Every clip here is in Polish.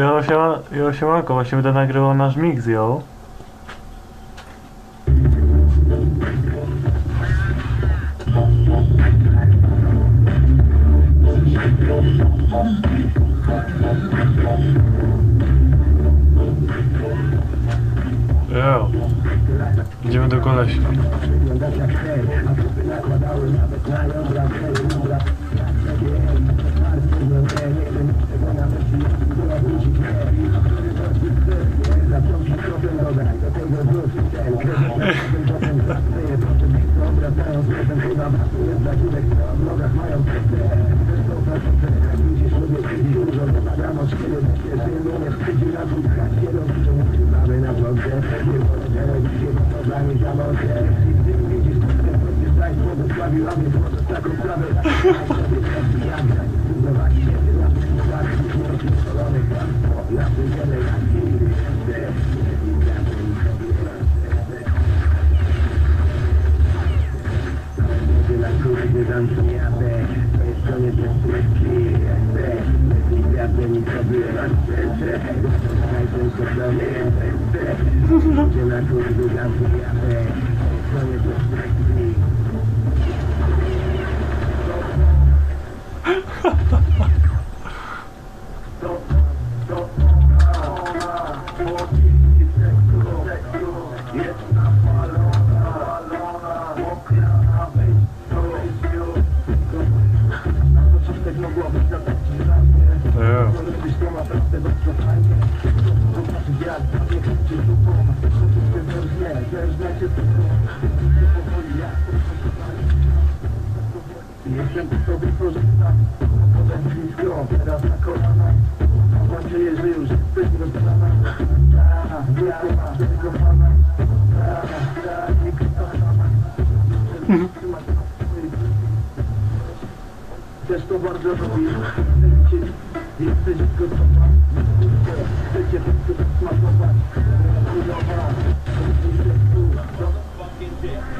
Jo, siema, jo, siemanko, właśnie będę nagrywał nasz mix, jo. Jo. Idziemy do kolesia. I'm going to go to the Jestem sobie korzystam, potem blisko, teraz na kolana. Mam nadzieję, że już jesteś rozgrana. Ta, wiara, tego pana. Ta, ta, nie kochana. Też to bardzo lubię. Chcecie, jesteś gotowa. Chcecie wszystko smakować. Chujowa. Jesteś tu. Do,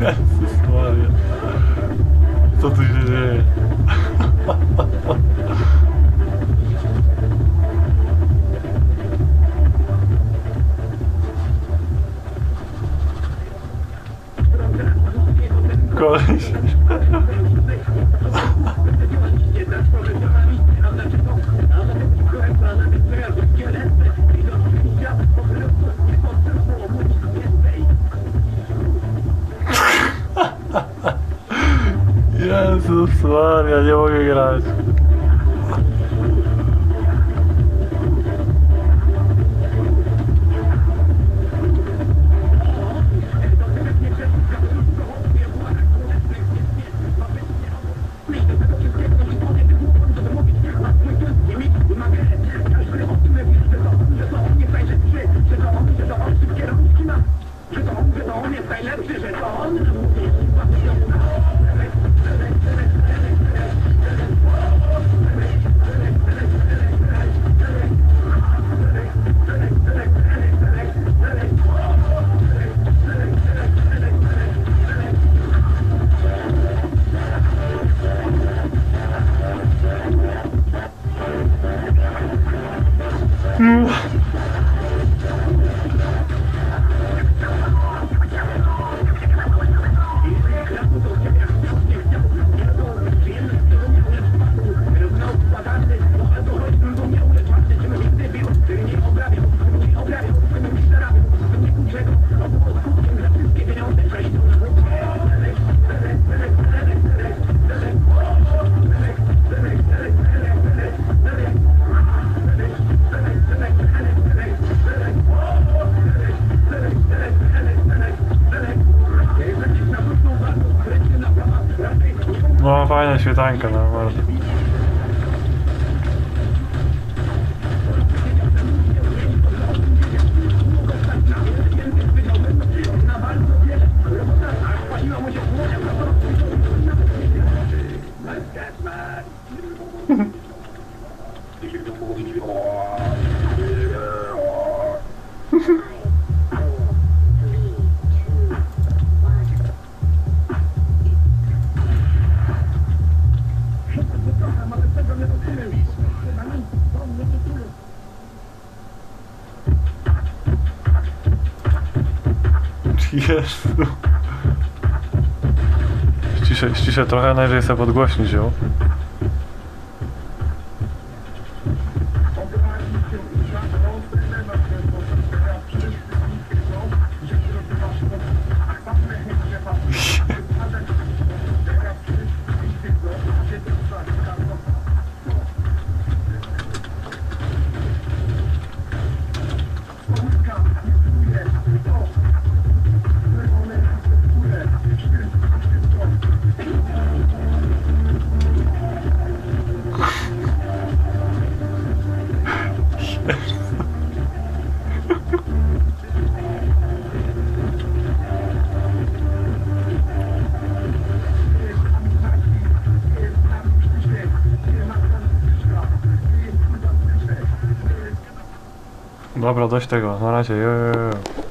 yes. suave, ali é uma graça. Oh. світанка, нормально. Świetanka, no. Ściszę, ściszę trochę, najwyżej sobie podgłośnić ją. Dobra, dość tego, na razie, jo, jo, jo.